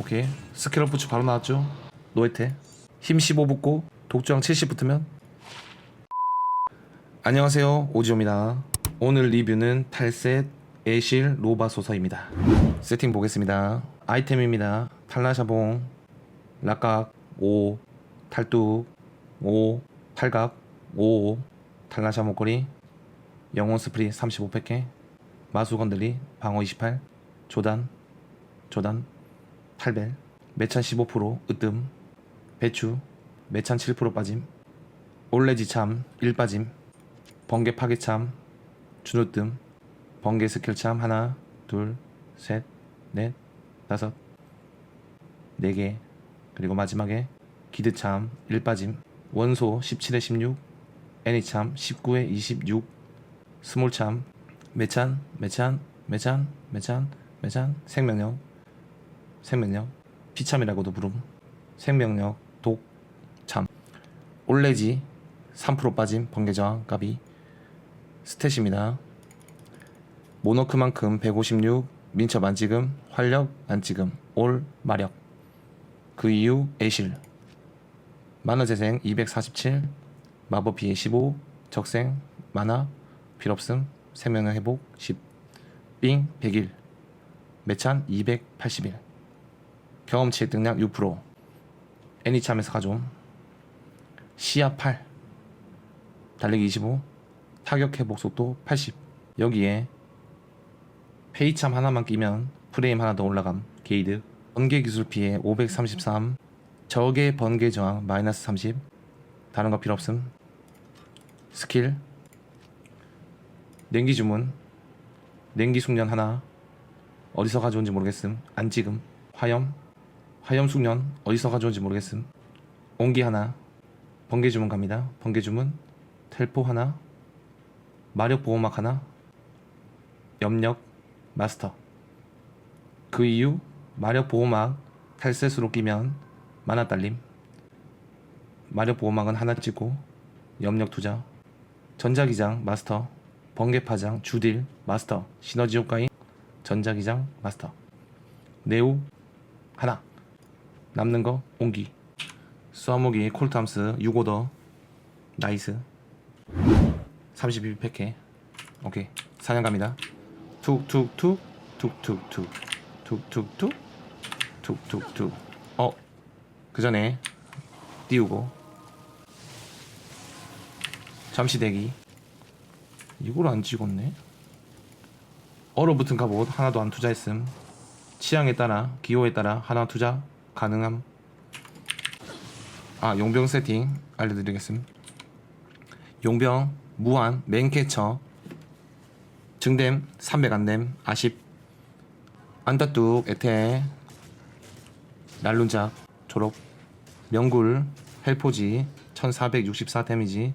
오케이. 스킬업 부츠 바로 나왔죠? 노에테. 힘 15 붙고 독주왕 70 붙으면? 안녕하세요. 오지오입니다. 오늘 리뷰는 탈셋 에실 로바 소서입니다. 세팅 보겠습니다. 아이템입니다. 탈라샤봉 락각 5 탈뚝 5 탈각 5 탈라샤 목걸이 영혼 스프리 35팩에 마수 건들리 방어 28 조단 조단 탈벨 매찬 15% 으뜸 배추 매찬 7% 빠짐 올레지참 1 빠짐 번개 파괴참 준우뜸 번개 스킬참 하나 둘 셋 넷 다섯 네 개 그리고 마지막에 기드참 1 빠짐 원소 17에 16 애니참 19에 26 스몰참 매찬 매찬 매찬 매찬 매찬 생명력 생명력 피참이라고도 부름 생명력 독 참. 올레지 3% 빠짐 번개 저항 까비. 스탯입니다. 모노크만큼 156 민첩 안 찍음 활력 안 찍음 올 마력. 그 이후 애실 만화 재생 247 마법 피해 15 적생 만화 필없음 생명력 회복 10삥 101 매찬 281 경험치 획득량 6% 애니참에서 가져옴. 시야 8 달리기 25 타격 회복 속도 80 여기에 페이참 하나만 끼면 프레임 하나 더 올라감. 게이드 번개 기술 피해 533 적의 번개 저항 마이너스 30 다른 거 필요 없음. 스킬. 냉기 주문. 냉기 숙련 하나. 어디서 가져온지 모르겠음. 안 찍음. 화염 화염 숙련 어디서 가져온지 모르겠음. 온기 하나 번개 주문 갑니다. 번개 주문 텔포 하나 마력 보호막 하나 염력 마스터. 그 이후 마력 보호막 탈셋으로 끼면 만화 딸림. 마력 보호막은 하나 찍고 염력 투자 전자기장 마스터 번개파장 주딜 마스터. 시너지 효과인 전자기장 마스터. 네오 하나 남는 거? 온기. 쏘아모기 콜탐스 6오더. 나이스. 32팩해 오케이. 사냥 갑니다. 툭툭툭. 툭툭툭. 툭툭툭. 툭툭툭. 어. 그 전에 띄우고. 잠시 대기. 이걸 안 찍었네? 얼어붙은 갑옷 하나도 안 투자했음. 취향에 따라 기호에 따라 하나 투자 가능함? 아 용병 세팅 알려드리겠음 용병 무한 맨캐쳐 증댐 300 안됨 아십 안따뚝 에테 날룬작 졸업 명굴 헬포지 1464 데미지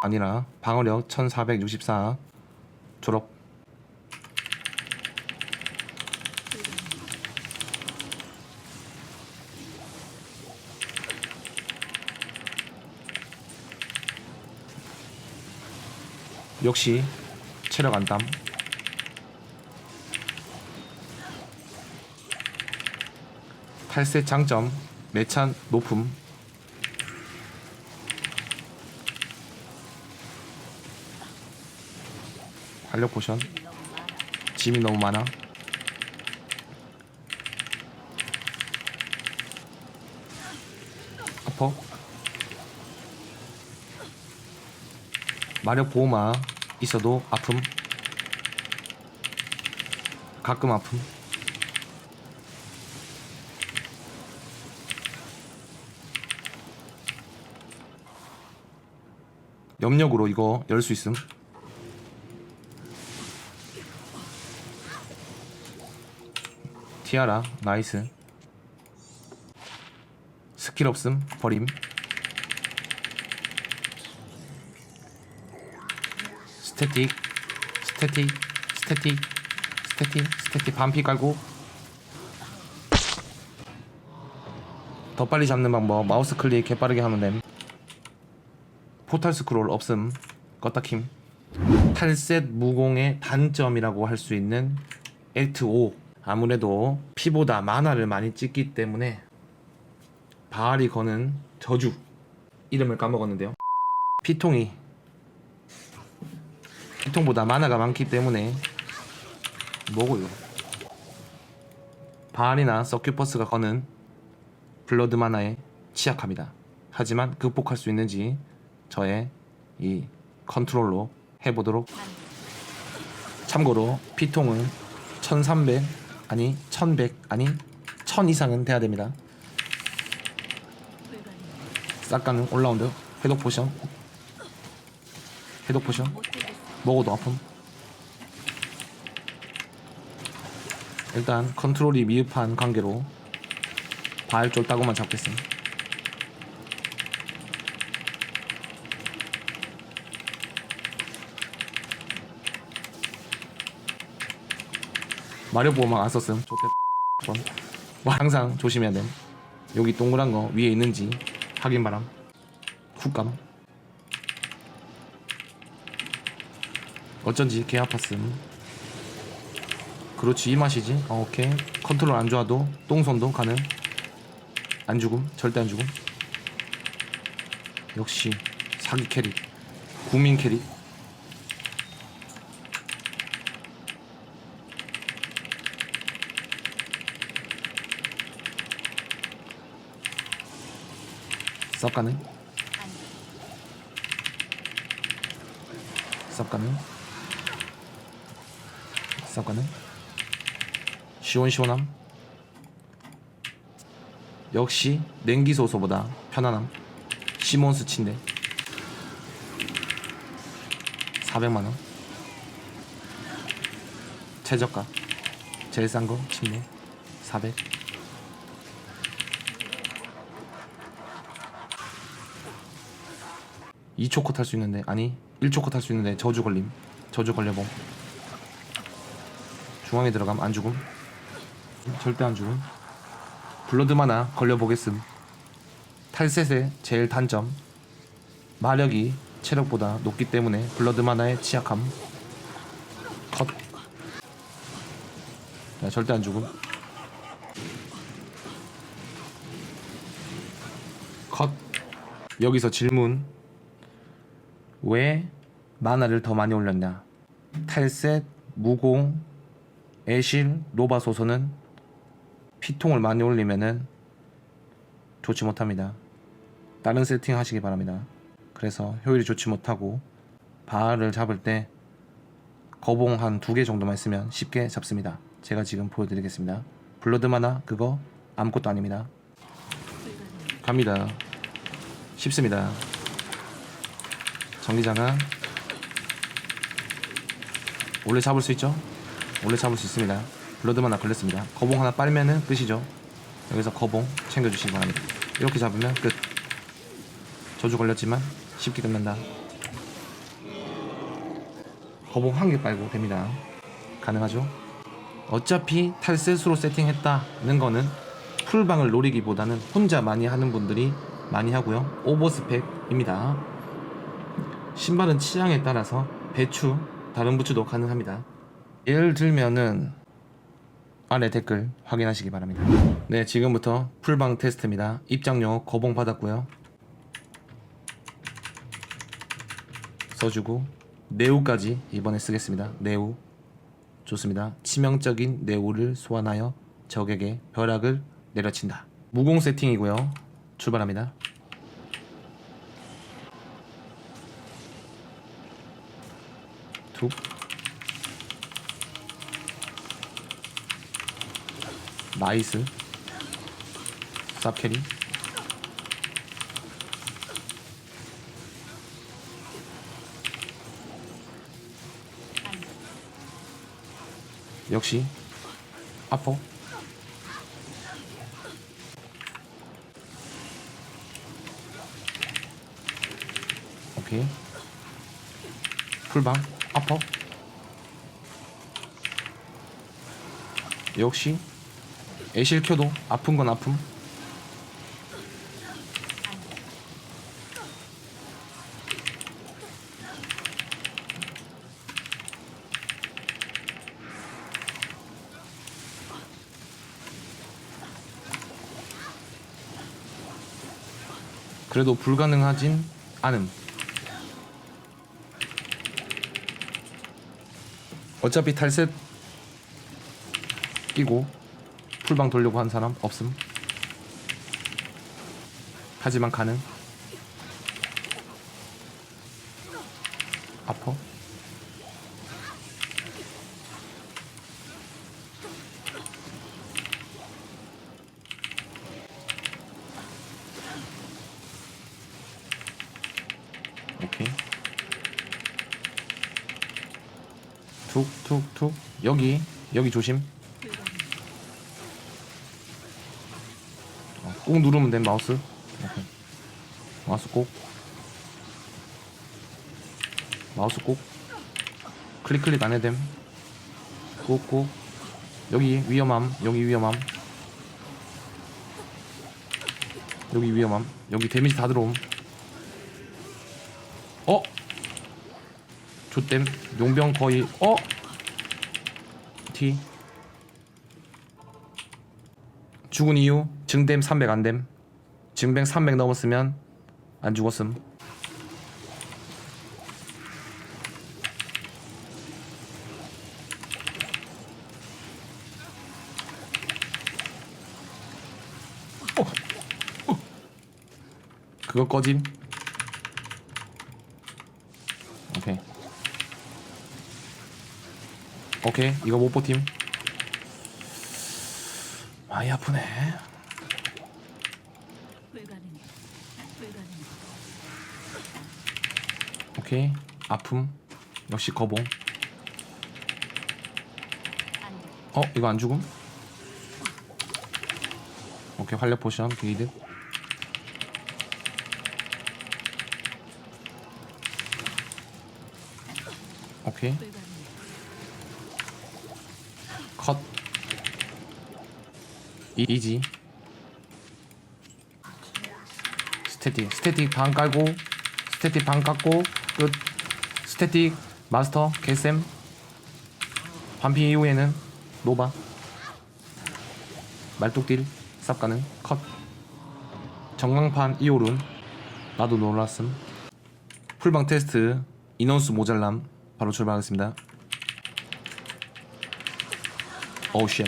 아니라 방어력 1464 졸업 역시 체력 안담. 탈세 장점 매찬 높음. 활력 포션. 짐이 너무 많아. 아퍼. 마력 보호막 있어도 아픔? 가끔 아픔? 염력으로 이거 열 수 있음. 티아라 나이스. 스킬 없음 버림 스태틱 스태틱 스태틱 스태틱 스태틱 반피 깔고. 더 빨리 잡는 방법 마우스 클릭 개빠르게 하면 됨. 포탈 스크롤 없음. 껐다 킴. 탈셋 무공의 단점이라고 할 수 있는 액트 5 아무래도 피보다 만화를 많이 찍기 때문에 바알이 거는 저주. 이름을 까먹었는데요. 피통이 피통보다 만화가 많기 때문에 뭐고요? 바알이나 서큐퍼스가 거는 블러드 만화에 취약합니다. 하지만 극복할 수 있는지 저의 이 컨트롤로 해보도록 참고로 피통은 1300 아니 1100 아니 1000 이상은 돼야 됩니다. 싹가는 올라운드 해독 포션 해독 포션 먹어도 아픔. 일단 컨트롤이 미흡한 관계로 바알 쫄따구만 잡겠습니다. 마력 보호막 안 썼음. 좋대. 뭐 항상 조심해야 됨. 여기 동그란 거 위에 있는지 확인 바람. 훅감 어쩐지 개 아팠음. 그렇지 이 맛이지. 어, 오케이. 컨트롤 안 좋아도 똥손도 가능. 안 죽음 절대 안 죽음. 역시 사기 캐릭 국민 캐릭. 쌉 가능? 쌉 가능 쌉 가능 시원시원함? 역시 냉기소소보다 편안함? 시몬스 침대? 400만원? 최저가? 제일 싼 거? 침대? 400 2초코 탈수 있는데 아니 1초코 탈수 있는데 저주 걸림 저주 걸려봄 중앙에 들어가면 안 죽음. 절대 안 죽음. 블러드 마나 걸려보겠음. 탈셋의 제일 단점. 마력이 체력보다 높기 때문에 블러드 마나의 취약함. 컷. 야, 절대 안 죽음. 컷. 여기서 질문. 왜 만화를 더 많이 올렸냐? 탈셋, 무공, 애실, 노바 소서는 피통을 많이 올리면은 좋지 못합니다. 다른 세팅 하시기 바랍니다. 그래서 효율이 좋지 못하고 바알을 잡을 때 거봉 한 두 개 정도만 있으면 쉽게 잡습니다. 제가 지금 보여드리겠습니다. 블러드 마나 그거 아무것도 아닙니다. 갑니다. 쉽습니다. 전기장은 원래 잡을 수 있죠? 원래 잡을 수 있습니다. 블러드 하나 걸렸습니다. 거봉 하나 빨면은 끝이죠. 여기서 거봉 챙겨주시기 바랍니다. 이렇게 잡으면 끝. 저주 걸렸지만 쉽게 끝난다. 거봉 한 개 빨고 됩니다. 가능하죠? 어차피 탈셋으로 세팅했다는 거는 풀방을 노리기보다는 혼자 많이 하는 분들이 많이 하고요. 오버스펙입니다. 신발은 취향에 따라서 배추, 다른 부츠도 가능합니다. 예를 들면은 아래 댓글 확인하시기 바랍니다. 네, 지금부터 풀방 테스트입니다. 입장료 거봉 받았고요. 써주고 네우까지 이번에 쓰겠습니다. 네우 좋습니다. 치명적인 네우를 소환하여 적에게 벼락을 내려친다. 무공 세팅이고요. 출발합니다. 툭 나이스 쌉캐리 역시 아퍼 오케이. 풀방 아퍼 역시 애실 켜도 아픈 건 아픔. 그래도 불가능하진 않음. 어차피 탈셋 끼고 풀방 돌려고 한 사람 없음. 하지만 가능. 아퍼. 오케이. 툭툭툭 여기 여기 조심. 꾹 누르면 돼 마우스. 오케이. 마우스 꼭. 마우스 꼭. 클릭 클릭 안 해됨. 꾹꾹. 여기 위험함. 여기 위험함. 여기 위험함. 여기 데미지 다 들어옴. 어? 조땜 용병 거의 어? T 죽은 이유 증댐 300 안됨 증뱅 300 넘었으면 안 죽었음. 그거 꺼짐? 오케이. 오케이. 이거 못 버팀. 많이 아프네 불가능해. 불가능해. 오케이. 아픔. 역시 거봉. 어 이거 안 죽음? 오케이 활력 포션 게이드. 오케이. 컷. 이, 이지. 스태틱 스태틱 반 깔고 스태틱 반 깎고 끝 스태틱 마스터 개쌤. 반피 이후에는 노바. 말뚝딜 쌉 가능 컷. 전광판 이오룬. 나도 놀랐음. 풀방 테스트 인원수 모잘람. 바로 출발하겠습니다. 오우 쉣.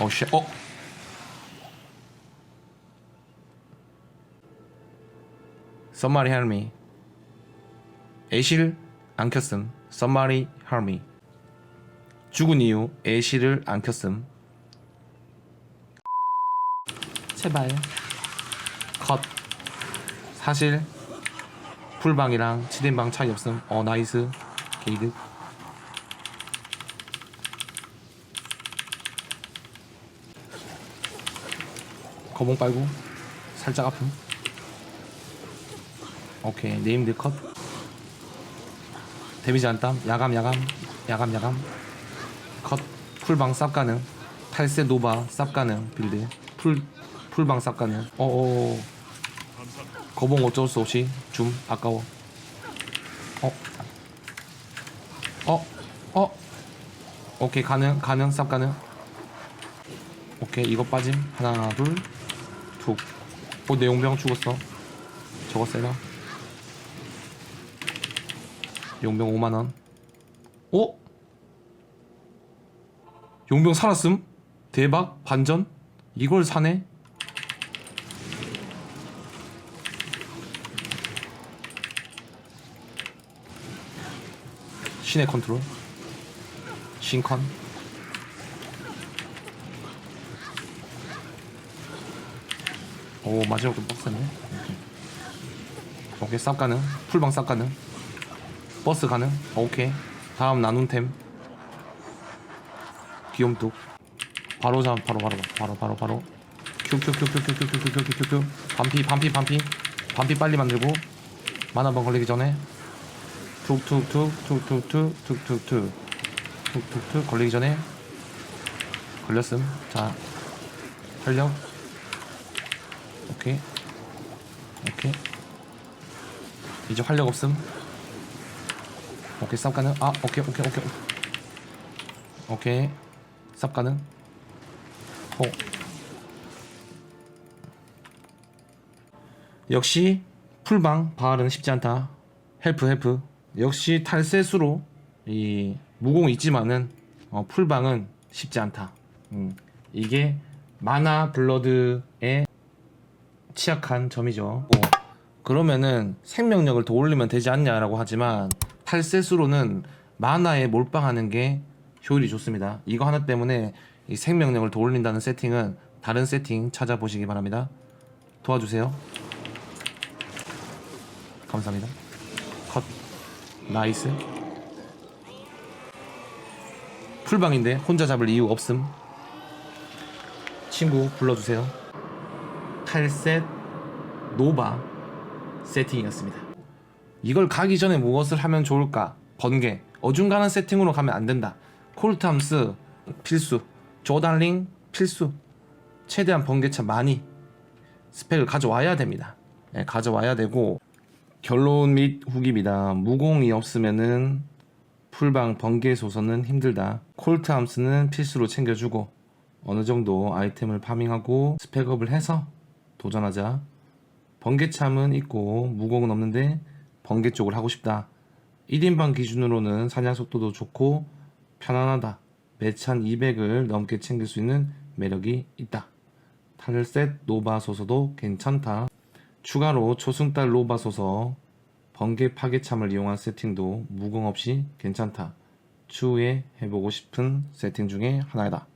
오우 쉣. 어? Somebody 애실 안 켰음. Somebody help me. 죽은 이유 애실을 안 켰음. 제발. 컷. 사실 풀방이랑 치덴방 차이 없음. 어 나이스. 게이드 거봉 빨고 살짝 아픔. 오케이 네임드 컷 데미지 안땀? 야감 야감 야감 야감. 컷. 풀방 쌉 가능. 탈세 노바 쌉 가능 빌드. 풀 풀방 쌉 가능. 어어 거봉 어쩔 수 없이 줌 아까워. 어. 어? 어? 오케이 가능 가능 쌉 가능. 오케이 이거 빠짐. 하나 둘툭어 내 용병 죽었어. 저거 세다 용병 5만원 어? 용병 살았음? 대박 반전? 이걸 사네? 신의 컨트롤 신컨 오 마지막도 빡세네 오케이, 오케이 쌉 가능 풀방 쌉 가능 버스 가능? 오케이. 다음 나눔템. 귀염뚝. 바로 잡 바로 바로 바로 바로 바로. 큐큐큐큐큐큐큐큐큐큐큐 반피 반피 반피. 반피 빨리 만들고. 만화 번 걸리기 전에. 툭툭툭 툭툭툭 툭툭툭. 툭 툭툭 걸리기 전에. 걸렸음. 자 활력. 오케이. 오케이. 이제 활력 없음 오케이 쌉 가능. 아 오케이 오케이 오케이 오케이. 쌉 가능. 호. 역시 풀방 바알은 쉽지 않다. 헬프 헬프. 역시 탈세수로 이 무공 있지만은 어, 풀방은 쉽지 않다. 음, 이게 마나 블러드의 취약한 점이죠. 어, 그러면은 생명력을 더 올리면 되지 않냐라고 하지만 탈세수로는 마나에 몰빵하는 게 효율이 좋습니다. 이거 하나 때문에 이 생명력을 더 올린다는 세팅은 다른 세팅 찾아보시기 바랍니다. 도와주세요. 감사합니다. 컷. 나이스. 풀방인데 혼자 잡을 이유 없음. 친구 불러주세요. 탈셋 노바 세팅이었습니다. 이걸 가기 전에 무엇을 하면 좋을까? 번개. 어중간한 세팅으로 가면 안 된다. 콜트함스 필수. 조달링 필수. 최대한 번개차 많이 스펙을 가져와야 됩니다. 예, 가져와야 되고 결론 및 후기입니다. 무공이 없으면은 풀방 번개 소선은 힘들다. 콜트 함스는 필수로 챙겨주고 어느 정도 아이템을 파밍하고 스펙업을 해서 도전하자. 번개참은 있고 무공은 없는데 번개 쪽을 하고 싶다. 1인방 기준으로는 사냥 속도도 좋고 편안하다. 매찬 200을 넘게 챙길 수 있는 매력이 있다. 탈셋 노바 소서도 괜찮다. 추가로 초승달 노바 소서 번개 파괴참을 이용한 세팅도 무공 없이 괜찮다. 추후에 해보고 싶은 세팅 중에 하나이다.